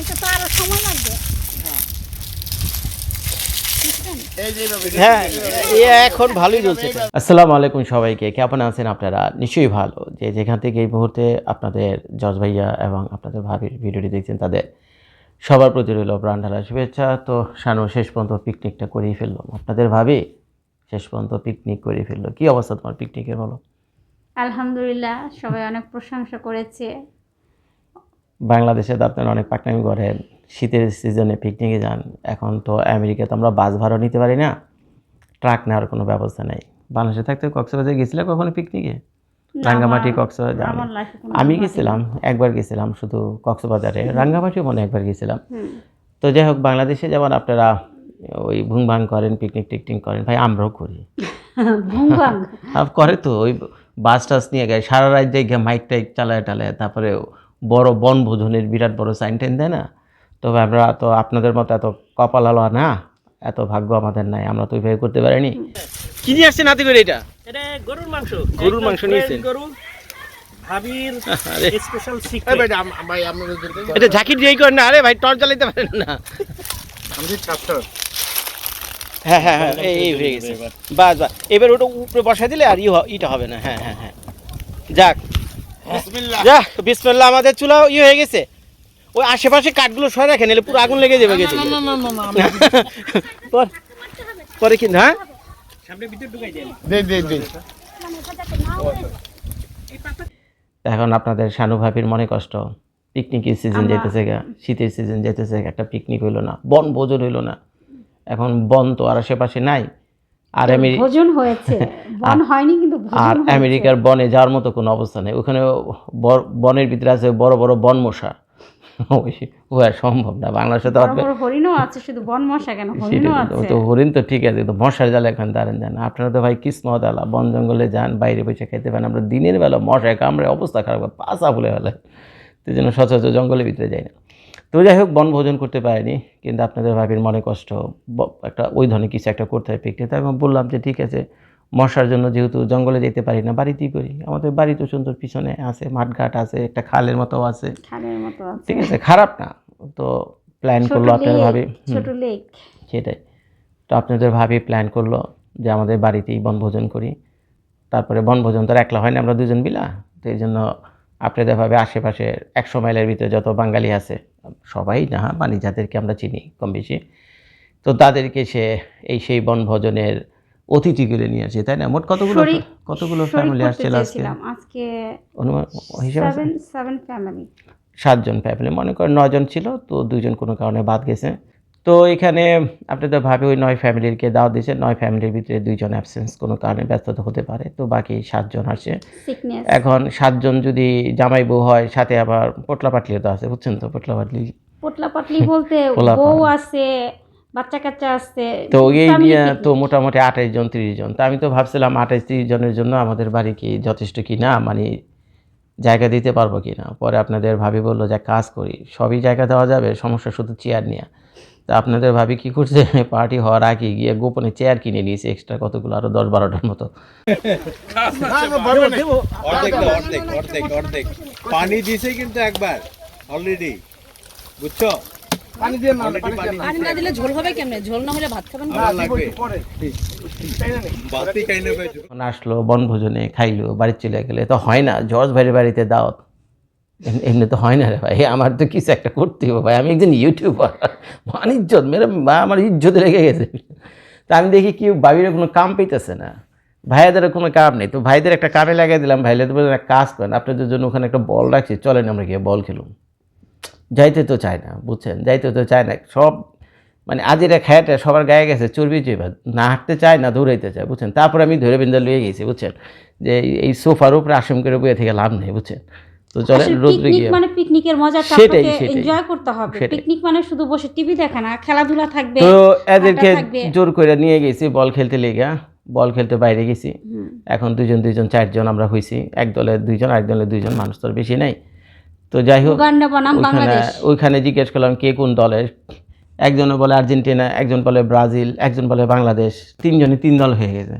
এটা তো আরও সময় লাগবে। হ্যাঁ এখন ভালোই চলছে। আসসালামু আলাইকুম সবাইকে কেমন আছেন আপনারা? নিশ্চয়ই ভালো। যে যেখান থেকে এই মুহূর্তে আপনাদের জজ ভাইয়া এবং আপনাদের ভাবির ভিডিওটি দেখছেন তাদের সবার প্রতি রইল প্রাণ ঢালা শুভেচ্ছা। তো শানু শেষ পর্যন্ত পিকনিকটা করেই ফেলল। আপনাদের ভাবি শেষ পর্যন্ত পিকনিক করে ফেলল। কি অবস্থা তোমার পিকনিকের বলো? আলহামদুলিল্লাহ সবাই অনেক প্রশংসা করেছে। বাংলাদেশে তো আপনারা অনেক পাকনামি করেন শীতের সিজনে পিকনিকে যান। এখন তো আমেরিকাতে আমরা বাস ভাড়া নিতে পারি না ট্রাক নেওয়ার কোনো ব্যবস্থা নেই। বাংলাদেশে থাকতে কক্সবাজার গেছিলে কখনো পিকনিকে রাঙ্গামাটি কক্সবাজার আমি গেছিলাম একবার গেছিলাম শুধু কক্সবাজারে। রাঙ্গামাটিও মনে একবার গেছিলাম। তো যাই হোক বাংলাদেশে যেমন আপনারা ওই ভুং ভাং করেন পিকনিক টিকনিক করেন ভাই আমরাও করি। করে তো ওই বাস টাস নিয়ে গেছে সারা রাত যাই গিয়ে মাইক টাইক চালায় টালায় তারপরে বড় বনভোজনের বিরাট বড় সাইন টাইন দেয় না? তবে আমরা তো আপনাদের মতো এত কপাল আলো না এত ভাগ্য আমাদের নাই আমরা তো ওইভাবে করতে পারিনি। কি নিয়ে আসছে নাতি করে এটা? এটা গরুর মাংস। গরুর মাংস নিয়েছেন? গরু ভাবির স্পেশাল সিক্রেট এটা ঝাঁকি দিয়েই করেন না আরে ভাই টর্চ জ্বালাইতে পারেন না। হ্যাঁ হ্যাঁ হ্যাঁ এই হয়ে গেছে। বাস বাস এবার ওটা উপরে বসাই দিলে আর ইটা হবে না। হ্যাঁ হ্যাঁ হ্যাঁ। যাক। যাক বিসমিল্লাহ আমাদের চুলা ই হয়ে গেছে। ওই আশেপাশে কাঠগুলো সয় রাখেন এলে পুরো আগুন লেগে যাবে গেছে। পর- পরে কি হ্যাঁ। এখন আপনাদের শানু ভাবির মনে কষ্ট। পিকনিকের সিজন যেতেছে গা শীতের সিজন যেতেছে একটা পিকনিক হইল না বন ভোজন হইল না। এখন বন তো আর আশেপাশে নাই আর ভোজন হয়েছে। বন হয়নি কিন্তু আর আমেরিকার বনে যাওয়ার মতো কোনো অবস্থা নেই। ওখানে বনের ভিতরে আছে বড় বড় বন মশা ওই- সম্ভব না। বাংলাদেশে তো বড় আপনি বড় হরিণও আছে শুধু বন মশা কেন তো- আছে। তো হরিণ তো ঠিক আছে মশার জালে এখন দাঁড়ান যান আপনারা তো ভাই কিসমত আলা বন জঙ্গলে যান বাইরে বসে খেতে পারেন। আমরা দিনের বেলা মশায় কামড়ে অবস্থা খারাপ পাশা ফুলে ফেলে। তো জন্য সচরাচর জঙ্গলের ভিতরে যাই না। তো যাই হোক বন ভোজন করতে পারিনি কিন্তু আপনাদের ভাবির মনে কষ্ট। একটা ওই ধরনের কিছু একটা করতে হয় পিকনিক তাই আমি বললাম যে ঠিক আছে মশার জন্য যেহেতু জঙ্গলে যেতে পারি না বাড়িতেই করি। আমাদের বাড়ি তো সুন্দর পিছনে আছে মাঠঘাট আছে একটা খালের মতো আছে। ঠিক আছে খারাপ না তো প্ল্যান করল আপনাদের ভাবি। সেটাই। তো আপনাদের ভাবি প্ল্যান করল যে আমাদের বাড়িতেই বনভোজন করি। তারপরে বনভোজন তো একলা হয় না আমরা দুজন মিলা। তো এই জন্য আপনাদের ভাবে আশেপাশে একশো মাইলের ভিতরে যত বাঙালি আছে সবাই না মানে যাদেরকে আমরা চিনি কম বেশি তো তাদেরকে সে এই সেই বনভোজনের অতিথি করে নিয়ে আসে তাই না? মোট কতগুলো কতগুলো ফ্যামিলি আসছিল আজকে? আজকে অনুমান হিসেবে সেভেন সেভেন ফ্যামিলি সাতজন ফ্যামিলি মনে করেন নয়জন ছিল তো দুইজন কোনো কারণে বাদ গেছে। তো এখানে আপনাদের ভাবে ওই নয় ফ্যামিলিরকে দাওয়াত দিয়েছে নয় ফ্যামিলির ভিতরে দুইজন অ্যাবসেন্স কোনো কারণে ব্যস্ততা হতে পারে তো বাকি সাতজন সিকনেস এখন সাতজন যদি জামাই বউ হয় সাথে আবার পোটলা পাটলিও তো আছে বুঝছেন তো পোটলা পাটলি। পোটলা পাটলি বলতে বউ আছে বাচ্চা কাচ্চা আছে তো এই নিয়ে তো মোটামুটি আঠাইশ জন তিরিশ জন তো আমি তো ভাবছিলাম আঠাইশ তিরিশ জনের জন্য আমাদের বাড়ি কি যথেষ্ট কি না মানে জায়গা দিতে পারব কি না? পরে আপনাদের ভাবি বলল যে কাজ করি। সবই জায়গা দেওয়া যাবে সমস্যা শুধু চেয়ার নিয়ে। তা আপনাদের ভাবি কি করছে? পার্টি হওয়ার আগে গিয়ে গোপনে চেয়ার কিনে নিয়েছে এক্সট্রা কতগুলো? আরও দশ বারোটার মতো। অর্ধেক না, অর্ধেক অর্ধেক অর্ধেক পানি দিছে কিন্তু একবার অলরেডি বুঝছ? পানি দিয়ে পানি না দিলে ঝোল হবে কেমনে? ঝোল না হলে ভাত খাবেন কি? লাগবে। বাতি কাইনে পাইছো যখন আসলো বনভোজনে খাইলো বাড়ি চলে গেলে। তো হয় না জজ ভাইয়ের বাড়িতে দাওয়াত। এমনি তো হয় না রে ভাই। আমার তো কিছু একটা করতে হবে ভাই। আমি একজন ইউটিউবার। আমার ইজ্জত মেরে আমার ইজ্জত লেগে গেছে। তা আমি দেখি কি বাবিরা কোনো কাম পেতেছে না। ভাইয়াদের কোনো কাম নেই। তো ভাইদের একটা কামে লাগিয়ে দিলাম। ভাইলে তো বললেন, এক কাজ করেন। আপনাদের জন্য ওখানে একটা বল রাখছি। চলেন আমরা গিয়ে বল খেলুম। যাইতে তো চায় না বুঝছেন? যাইতে তো চায় না। সব মানে আজিরা খায়াটা সবার গায়ে গেছে চর্বি চুইবা না হাঁটতে চায় না দৌড়াইতে চায় বুঝছেন? তারপরে আমি ধরে বিন্দা লুয়ে গেছি বুঝছেন? যে এই- সোফার উপরে আসম করে বয়ে থেকে লাভ নেই বুঝছেন? তো চলেন রোদ্রে গিয়ে মানে পিকনিকের মজাটা আপনাকে এনজয় করতে হবে। পিকনিক মানে শুধু বসে টিভি দেখা না খেলাধুলা থাকবে তো এদেরকে জোর করে নিয়ে গেছি বল খেলতে লেগে বল খেলতে বাইরে গেছি। এখন দুজন দুজন চারজন আমরা হয়েছি এক দলে দুইজন আরেক দলে দুইজন মানুষ তো বেশি নাই। তো যাই হোক ওইখানে ওইখানে জিজ্ঞেস করলাম কে কোন দলের একজন বলে আর্জেন্টিনা একজন বলে ব্রাজিল একজন বলে বাংলাদেশ তিনজনই তিন দল হয়ে গেছে।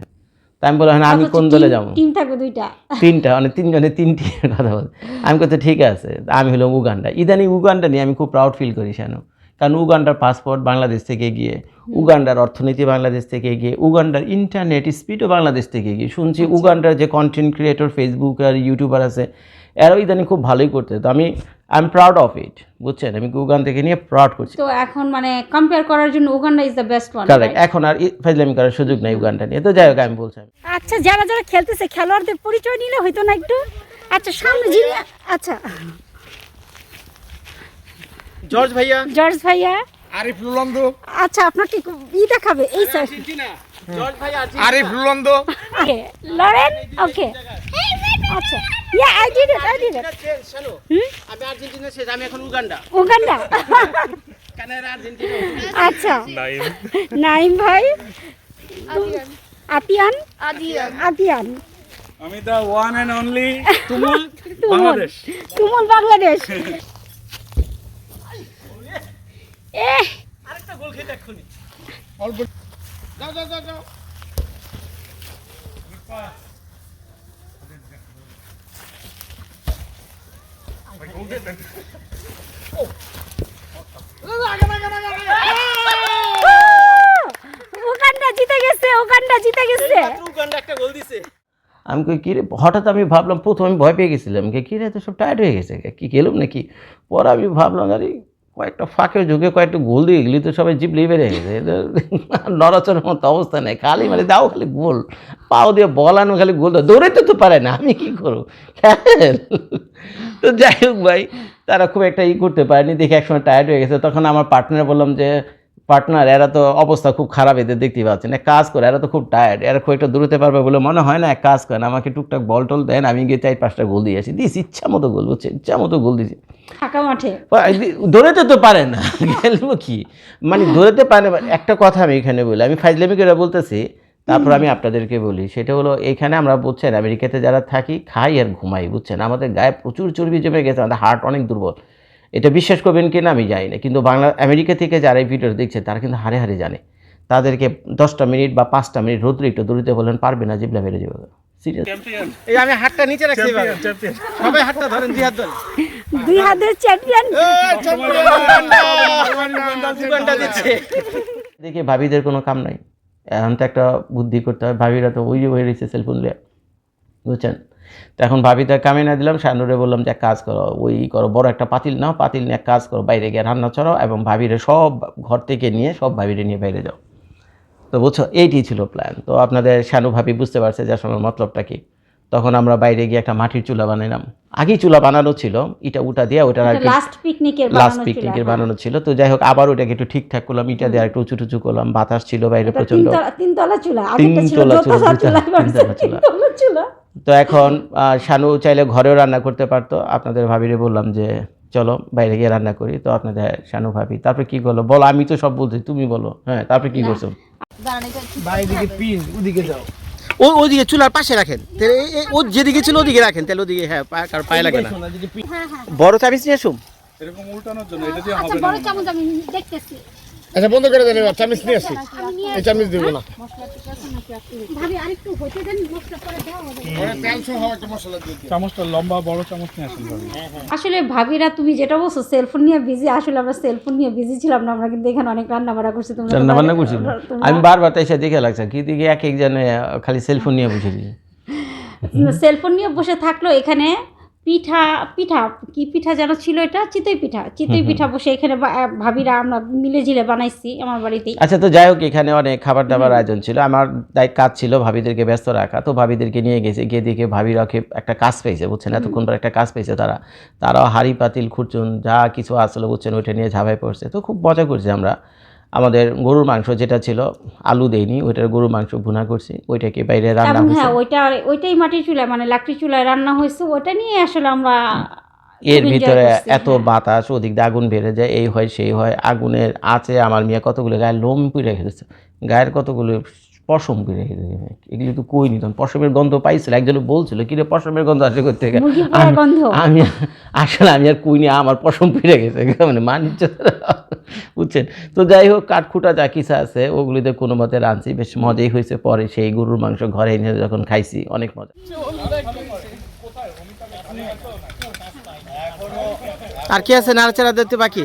তা আমি বললাম হ্যাঁ, আমি কোন দলে যাব? টিম দুইটা। তিনটা মানে তিনজনে তিনটি কথা বল আমি কত ঠিক আছে আমি হলাম উগান্ডা। ইদানিং উগান্ডা নিয়ে আমি খুব প্রাউড ফিল করি কেন কারণ উগান্ডার পাসপোর্ট বাংলাদেশ থেকে গিয়ে উগান্ডার অর্থনীতি বাংলাদেশ থেকে গিয়ে উগান্ডার ইন্টারনেট স্পিডও বাংলাদেশ থেকে গিয়ে শুনছি উগান্ডার যে কন্টেন্ট ক্রিয়েটর ফেসবুক আর ইউটিউবার আছে এরাও ইদানিং খুব ভালোই করতে তো আমি I am proud of it বুঝছেন আমি উগান থেকে নিয়ে প্রাউড করছি তো এখন মানে কম্পেয়ার করার জন্য Uganda is the best one correct এখন আর ফাজলামি করার সুযোগ নাই উগানটা নিয়ে তো যাই হোক আমি বলছি আচ্ছা যারা যারা খেলতেছে খেলোয়াড়দের পরিচয় নিলে হয়তো না একটু আচ্ছা সামনে যিনি আচ্ছা জর্জ ভাইয়া জর্জ ভাইয়া আরিফ লুলন্দ আচ্ছা আপনাকে ই দেখাবে এই স্যার জর্জ ভাইয়া আরিফ লুলন্দ ওকে লরেন ওকে আচ্ছা yeah I did it I did it শোনো আমি আর্জেন্টিনা শেষ আমি এখন উগান্ডা। উগান্ডা? Canada Argentina. আচ্ছা। নাইম। ভাই? আতিয়ান? আতিয়ান। আমি দ্য ওয়ান অ্যান্ড অনলি তুমুল বাংলাদেশ। তুমুল বাংলাদেশ। এ আরেকটা গোল খেতে এক্ষুনি। যাও যাও যাও যাও উগান্ডা জিতে গেছে উগান্ডা জিতে গেছে উগান্ডা একটা গোল দিছে আমি কই কি রে হঠাৎ আমি ভাবলাম প্রথম আমি ভয় পেয়ে গেছিলাম কি? কী রে তো সব টায়ার্ড হয়ে গেছে কি? গেলাম নাকি? পরে আমি ভাবলাম আরে কয়েকটা ফাঁকে ঝুঁকে কয়েকটা গোল দিয়ে গেলি তো সবাই জিপ লিভে রেখে এদের নড়াচড়ার মতো অবস্থা নেই। খালি মানে দাও খালি গোল। পাও দিয়ে বলানো খালি গোল দাও। দৌড়াইতে তো পারে না। আমি কী করব? তো যাই হোক ভাই, তারা খুব একটা ই করতে পারেনি। দেখে একসময় টায়ার্ড হয়ে গেছে। তখন আমার পার্টনার বললাম যে পার্টনার এরা তো অবস্থা খুব খারাপ এদের দেখতেই পাচ্ছেন। এক কাজ করে এরা তো খুব টায়ার্ড এরা খুব একটা দূরতে পারবে বলে মনে হয় না। এক কাজ করেন আমাকে টুকটাক বল টল দেন আমি গিয়ে চাই পাঁচটা গোল দিয়ে আসি। দিস ইচ্ছা মতো গোল বুঝছে ইচ্ছা মতো গোল দিয়েছি ফাঁকা মাঠে। দৌড়াতে তো পারে না। খেলব কি? মানে দৌড়াতে পারে না। একটা কথা আমি এখানে বলি আমি ফাইজলামি করে বলতেছি তারপর আমি আপনাদেরকে বলি সেটা হলো এখানে আমরা বুঝছেন আমেরিকাতে যারা থাকি খাই আর ঘুমাই বুঝছেন? আমাদের গায়ে প্রচুর চর্বি জমে গেছে আমাদের হার্ট অনেক দুর্বল। এটা বিশ্বাস করবেন কি না আমি জানি না। কিন্তু বাংলা আমেরিকা থেকে যারা এই ভিডিও দেখছে তারা কিন্তু হারে হারে জানে। তাদেরকে দশটা মিনিট বা পাঁচটা মিনিট রোদ্রে একটু দৌড়িতে বললেন পারবে না জিবলা মেরে যাবে। সিরিয়াস এই আমি হাতটা নিচে রাখছি সবাই হাতটা ধরেন দুই হাত ধরে দুই হাতের চ্যাম্পিয়ন দেখে ভাবিদের কোনো কাম নাই। এখন তো একটা বুদ্ধি করতে হয়। ভাবিরা তো ওই যে হয়ে রয়েছে সেলফোন নিয়ে বুঝছেন? তো এখন ভাবিদের কামে না দিলাম শানুরে বললাম যে এক কাজ করো, ওই করো, বড় একটা পাতিল নাও, পাতিল নিয়ে এক কাজ করো, বাইরে গিয়ে রান্না ছড়াও এবং ভাবিরে সব ঘর থেকে নিয়ে, সব ভাবিরে নিয়ে বাইরে যাও। তো বুঝছ, এইটি ছিল প্ল্যান তো আপনাদের শানু ভাবি বুঝতে পারছে যে আসলে মতলবটা কি। তখন আমরা বাইরে গিয়ে একটা মাটির চুলা বানাইলাম। আগেই চুলা বানানো ছিল ইটা উটা দিয়ে ওটার আর কি লাস্ট পিকনিকের লাস্ট পিকনিকের বানানো ছিল তো যাই হোক আবার ওটাকে একটু ঠিকঠাক করলাম ইটা দিয়ে একটু উঁচু টুচু করলাম বাতাস ছিল বাইরে প্রচণ্ড তিনতলা চুলা তিনতলা চুলা, দোতলা চুলা তিনতলা চুলা। তো এখন আহ, শানু চাইলে ঘরেও রান্না করতে পারতো। আপনাদের ভাবিরে বললাম যে চলো বাইরে গিয়ে রান্না করি। তো আপনাদের শানু ভাবি তারপরে কি করল? বলো আমি তো সব বলছি তুমি বলো। হ্যাঁ তারপরে কি করছ? ও ওদিকে চুলার পাশে রাখেন। তাহলে ও যেদিকে ছিল ওদিকে রাখেন তাহলে ওদিকে হ্যাঁ কার কারও পায়ে লাগে না। বড় চাবিস নিয়ে আসুন এরকম উল্টানোর জন্য এটা দিয়ে আচ্ছা হবে না। বড় চামচ আমি দেখতেছি। আচ্ছা বন্ধ করে দেন এবার চামিচ নিয়ে আসি। এই চামিচ দিব না। আসলে ভাবিরা তুমি যেটা বলছো সেলফোন নিয়ে বিজি আসলে আমরা সেলফোন নিয়ে বিজি ছিলাম না আমরা কিন্তু এখানে অনেক রান্না বাড়া করছি তোমরা রান্না বান্না বাইরে- আমি বারবার তাই সে দেখে লাগছে কি দিকে এক একজনে খালি সেলফোন নিয়ে বসে দিয়েছে সেলফোন নিয়ে বসে থাকল এখানে পিঠা পিঠা কি পিঠা যেন ছিল এটা? চিতই পিঠা। চিতই পিঠা বসে এখানে ভাবিরা আমরা মিলে ঝিলে বানাইছি আমার বাড়িতেই। আচ্ছা তো যাই হোক এখানে অনেক খাবার দাবার আয়োজন ছিল। আমার দায় কাজ ছিল ভাবিদেরকে ব্যস্ত রাখা। তো ভাবিদেরকে নিয়ে গেছে। গিয়ে দেখে ভাবিরা একটা কাজ পেয়েছে বুঝছেন? এতক্ষণ পর একটা কাজ পেয়েছে তারা। তারাও হাড়ি পাতিল খুরচুন যা কিছু আসলো বুঝছেন? ওইটা নিয়ে ঝাঁপাই পড়ছে। তো খুব মজা করছে আমরা। আমাদের গরুর মাংস যেটা ছিল আলু দেইনি ওইটার গরুর মাংস ভুনা করছি ওইটাকে বাইরে রান্না হয়েছে হ্যাঁ ওইটা ওইটাই মাটির চুলায় মানে লাকড়ি চুলায় রান্না হয়েছে ওটা নিয়ে আসলে আমরা এর ভিতরে এত হ্যাঁ। বাতাস ওদিক দিয়ে আগুন বেড়ে যায় এই হয় সেই হয় আগুনের আছে আমার মেয়ে কতগুলো গায়ে লোম পুড়ে গেছে গায়ের কতগুলো পশম পুড়ে গেছে এগুলি তো কই নিতাম পশমের গন্ধ পাইছিল? একজন বলছিল কিরে পশমের গন্ধ আসে করতে আমি আসলে আমি আর কুই নিয়ে আমার পশম পুড়ে গেছে। মানে মানিজ্য বুঝছেন? তো যাই হোক কাঠখুটা যা কিছু আছে ওগুলিতে কোনো মতে রাঁধছি। বেশ মজাই হয়েছে পরে সেই গরুর মাংস ঘরে এনে যখন খাইছি অনেক মজা। আর কি আছে নাড়াচাড়া দেখতে বাকি?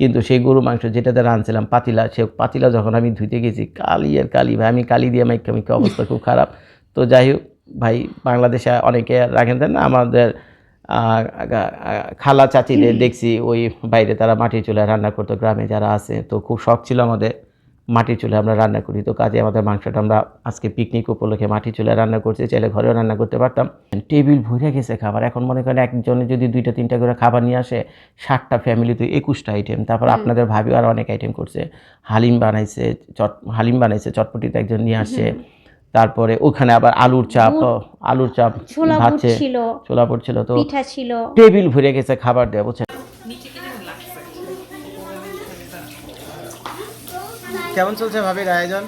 কিন্তু সেই গরু মাংস যেটাতে রাঁধছিলাম, পাতিলা, সে পাতিলা যখন আমি ধুইতে গেছি, কালি আর কালি, ভাই, আমি কালি দিয়ে মাইকা মাইকা অবস্থা খুব খারাপ। তো যাই হোক, ভাই, বাংলাদেশে অনেকে রাখেন না, আমাদের খালা চাচিদের দেখছি, ওই বাইরে তারা মাটির চুলায় রান্না করতো, গ্রামে যারা আছে, তো খুব শখ ছিল আমাদের। মাটির চুলে আমরা রান্না করি। তো কাজে আমাদের মাংসটা আমরা আজকে পিকনিক উপলক্ষে মাটির চুলে রান্না করছি চাইলে ঘরেও রান্না করতে পারতাম। টেবিল ভরে গেছে খাবার। এখন মনে করেন একজনে যদি দুইটা তিনটা করে খাবার নিয়ে আসে ষাটটা ফ্যামিলি তো একুশটা আইটেম তারপর আপনাদের ভাবিও আর অনেক আইটেম করছে। হালিম বানাইছে চট হালিম বানাইছে চটপটিতে একজন নিয়ে আসছে তারপরে ওখানে আবার আলুর চাপ আলুর চাপ ছোলা ছিল ছোলা পড়ছিল তো পিঠা ছিল। টেবিল ভরে গেছে খাবার দেওয়া বুঝছেন? কেমন চলছে ভাবির আয়োজন?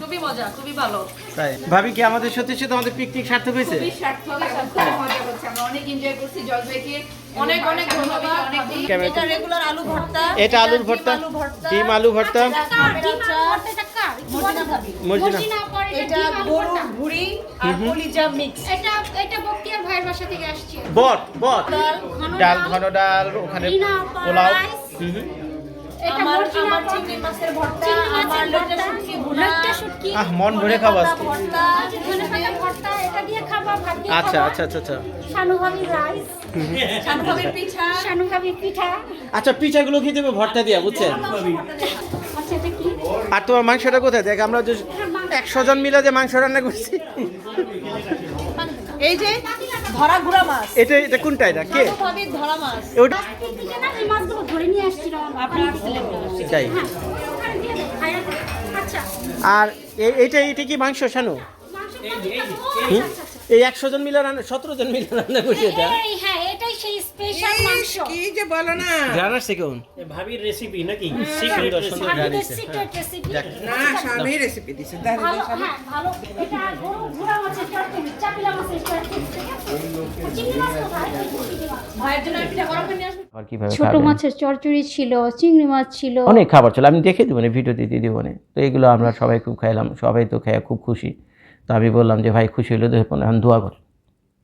খুবই মজা খুবই ভালো। তাই। ভাবি কি আমাদের সত্যি সত্যি আমাদের পিকনিক সার্থক হয়েছে? অনেক এনজয় করছি জলপাইকে অনেক অনেক ধন্যবাদ। অনেক এটা রেগুলার আলু ভর্তা। এটা আলুর ভর্তা ডিম আলু ভর্তা। মর্জিনা এটা গরুর ভুড়ি আর কলিজা মিক্স এটা এটা বক্তিয়ার ভাইয়ের বাসা থেকে আসছে। বট বট। ডাল ঘন ডাল ওখানে পোলাও। হুম। আহ মন ভরে খাব আচ্ছা আচ্ছা আচ্ছা আচ্ছা। আচ্ছা পিঠাগুলো খেয়ে দেবো? ভর্তা দিয়া বুঝছেন? আচ্ছা, এটা কি? আর তোমার মাংসটা কোথায়? দেখ আমরা যে একশো জন মিলে যে মাংস রান্না করছি। এই যে ধরা গুড়া মাছ। এটা এটা কোনটা এটা? কে? ধরা মাছ। ওটা আজকে থেকে না, এই মাছগুলো ধরে নিয়ে তাই হ্যাঁ, দেন। আচ্ছা, আর এইটা এটা কি মাংস শানু? এই একশো জন মিলে রান্না সতেরো জন মিলে রান্না করছে এটা। আচ্ছা। এই, হ্যাঁ, এটাই সেই স্পেশাল মাংস ঘ্রাণ আসছে কেমন ভাবির রেসিপি নাকি? সুন্দর সুন্দর recipe। না স্বামী রেসিপি দিছে। ভালো, হ্যাঁ, ভালো। এটা গরু ঘোড়া মাছের চটচড়ি, চাপিলা মাছের ছোট মাছের চচ্চড়ি ছিল চিংড়ি মাছ ছিল। অনেক খাবার ছিল। আমি দেখে দেবো না ভিডিওতে দিয়ে দেবো না। তো এগুলো আমরা সবাই খুব খাইলাম সবাই তো খাইয়া খুব খুশি। তো আমি বললাম যে ভাই খুশি হলে তো এখন দোয়া কর।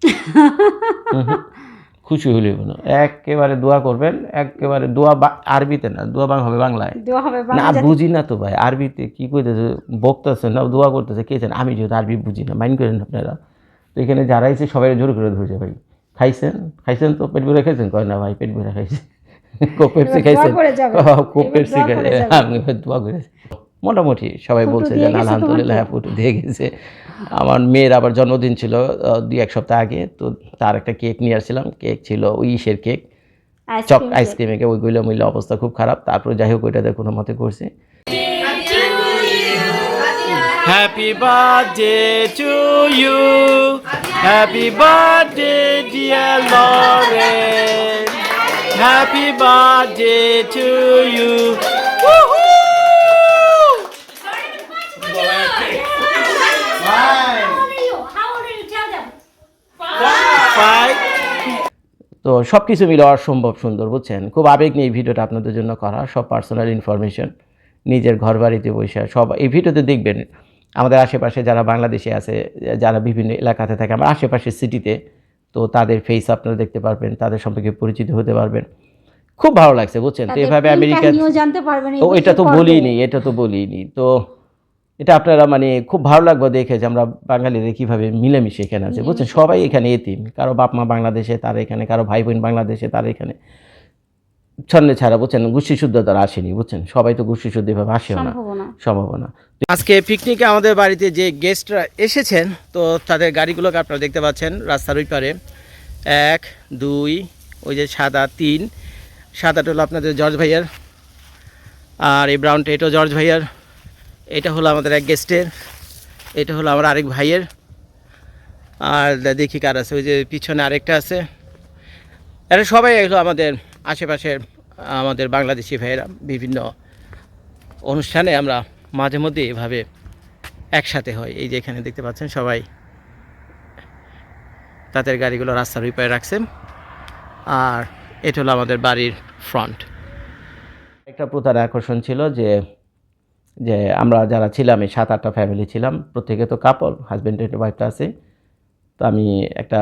খুশি হলে না। একেবারে দোয়া করবেন একেবারে দোয়া বা- আরবিতে না দোয়া বাং হবে বাংলায়। না বুঝি না তো ভাই আরবিতে কি কইতেছে বকতেছে না দোয়া করতেছে কে জানে? আমি যেহেতু আরবি বুঝি না মাইন্ড করেন আপনারা। তো এখানে যারা এসে সবাই জোর করে ধরেছে ভাই। খাইছেন? খাইছেন তো? পেট ভরে খাইছেন? কয় না ভাই পেট ভরে খাইছে। কোপের এবার দোয়া খাইছেন? করে কোপের খাইছে। আমি দোয়া করেছি মোটামুটি সবাই বলছে যে আলহামদুলিল্লাহ হ্যাঁ ফুটু দিয়ে গেছে। আমার মেয়ের আবার জন্মদিন ছিল দুই এক সপ্তাহ আগে তো তার একটা কেক নিয়ে আসছিলাম। কেক ছিল ওই ইসের কেক। চক আইসক্রিম আইসক্রিমে ওইগুলো মিলে অবস্থা খুব খারাপ। তারপরে যাই হোক ওইটাতে কোনো মতে করছে। Happy birthday to you happy birthday dear Lauren happy birthday to you তো সব কিছু মিলে অসম্ভব সুন্দর বুঝছেন? খুব আবেগ নিয়ে এই ভিডিওটা আপনাদের জন্য করা সব পার্সোনাল ইনফরমেশন নিজের ঘর বাড়িতে বসে সব এই ভিডিওতে দেখবেন আমাদের আশেপাশে যারা বাংলাদেশে আছে যারা বিভিন্ন এলাকাতে থাকে আমার আশেপাশের সিটিতে তো তাদের ফেস আপনারা দেখতে পারবেন তাদের সম্পর্কে পরিচিত হতে পারবেন। খুব ভালো লাগছে বুঝছেন? তো এভাবে আমেরিকা জানতে পারবেন ও এটা তো। বলিনি এটা তো বলিনি তো এটা আপনারা মানে খুব ভালো লাগবে দেখে যে আমরা বাঙালিরা কীভাবে মিলেমিশে এখানে আছে। বুঝছেন? সবাই এখানে এতিম। কারও বাপ মা বাংলাদেশে তারা এখানে কারও ভাই বোন বাংলাদেশে তারা এখানে। ছন্দে ছাড়া বুঝছেন? গোষ্ঠী শুদ্ধ তারা আসেনি বুঝছেন? সবাই তো গোষ্ঠী শুদ্ধ এভাবে আসেও না। সম্ভাবনা। সম্ভাবনা। আজকে পিকনিকে আমাদের বাড়িতে যে গেস্টরা এসেছেন তো তাদের গাড়িগুলোকে আপনারা দেখতে পাচ্ছেন রাস্তার ওই পারে। এক দুই ওই যে সাদা তিন। সাদাটা হলো আপনাদের জর্জ ভাইয়ার। আর এই ব্রাউনটা এটাও জর্জ ভাইয়ার। এটা হলো আমাদের এক গেস্টের এটা হলো আমার আরেক ভাইয়ের। আর দেখি কার আছে, ওই যে পিছনে আরেকটা আছে। এরা সবাই এগুলো আমাদের আশেপাশের, আমাদের বাংলাদেশি ভাইয়েরা। বিভিন্ন অনুষ্ঠানে আমরা মাঝে মধ্যে এভাবে একসাথে হয়। এই যে এখানে দেখতে পাচ্ছেন সবাই। তাদের গাড়িগুলো রাস্তার ওই পায়ে রাখছে। আর এটা হলো আমাদের বাড়ির ফ্রন্ট একটা প্রধান আকর্ষণ ছিল যে যে আমরা যারা ছিলাম এই সাত আটটা ফ্যামিলি ছিলাম প্রত্যেকে তো কাপল হাজব্যান্ড একটা ওয়াইফটা আছে। তো আমি একটা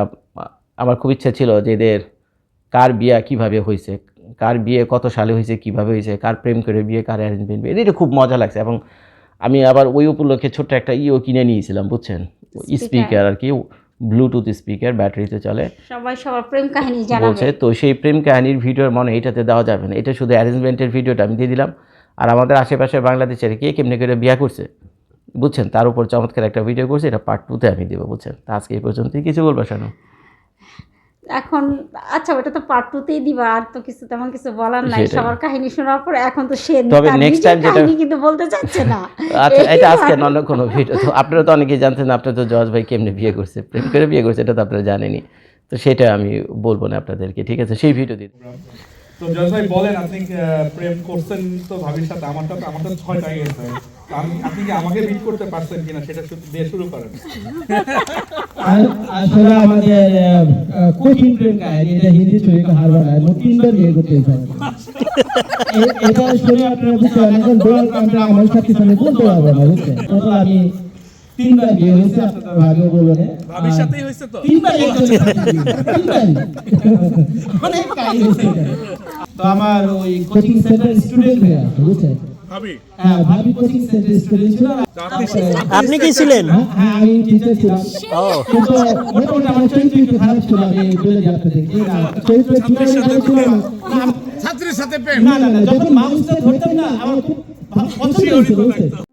আমার খুব ইচ্ছা ছিল যে এদের কার বিয়ে কীভাবে হয়েছে কার বিয়ে কত সালে হয়েছে কীভাবে হয়েছে কার প্রেম করে বিয়ে কার অ্যারেঞ্জমেন্ট বিয়ে এটা খুব মজা লাগছে। এবং আমি আবার ওই উপলক্ষে ছোট্ট একটা ইও কিনে নিয়েছিলাম বুঝছেন? স্পিকার আর কি ব্লুটুথ স্পিকার ব্যাটারিতে চলে। সবাই সবার প্রেম কাহিনী জানাবে। বলছে তো সেই প্রেম কাহিনীর ভিডিওর মনে এটাতে দেওয়া যাবে না এটা শুধু অ্যারেঞ্জমেন্টের ভিডিওটা আমি দিয়ে দিলাম। আর আমাদের আশেপাশে বাংলাদেশের কে কেমনি করে বিয়া করছে বুঝছেন? তার উপর চমৎকার একটা ভিডিও করছে এটা পার্ট টুতে আমি দেবো বুঝছেন? তা আজকে এই পর্যন্তই কিছু বলব শানু? এখন আচ্ছা ওটা তো পার্ট টুতেই দিবা আর তো কিছু তেমন কিছু বলার নাই। সবার কাহিনী শোনার পর এখন তো সে তবে নিজের time যেটা- কিন্তু বলতে চাচ্ছে না। আচ্ছা এটা আজকে অন্য কোনো ভিডিও তো আপনারা তো অনেকেই জানতেন আপনার তো জজ ভাই কেমনে বিয়ে করছে প্রেম করে বিয়ে করছে এটা তো আপনারা জানেনই। তো সেটা আমি বলব না আপনাদেরকে ঠিক আছে? সেই ভিডিও দিন তো জজ ভাই বলেন আপনি প্রেম করছেন তো ভাবির সাথে। আমারটা তো আমার তো ছয়টা গেছে আমি- আপনি কি আমাকে বিট করতে পারছেন কিনা সেটা দিয়ে শুরু করেন। আসলে আমাদের কঠিন প্রেম কাহিনী এটা হিন্দি ছবিকে হার বানায় মোট তিনবার বিয়ে করতে চাই। এটা শুনে আপনারা বুঝতে পারেন এখন দোয়াল আমরা আমার সাথে সামনে বলতে পারব না বুঝছেন? টোটাল আমি তিনবার বিয়ে হয়েছে আপনার ভাগ্য বলো না ভাবির সাথেই হয়েছে তো? তিনবার। কাহিনী এটা। তো আমার ওই কোচিং সেন্টার স্টুডেন্ট ভাইয়া বুঝছেন? ভাবি। হ্যাঁ ভাবি কোচিং সেন্টার স্টুডেন্ট ছিল আপনি কি ছিলেন? হ্যাঁ আমি টিচার ছিলাম। কিন্তু মোটামুটি আমার চরিত্র একটু খারাপ ছিল আমি বলে আপনাদেরকে চরিত্র ছাত্রের সাথে না না যখন মানুষটা ধরতাম না আমার খুব ভালো?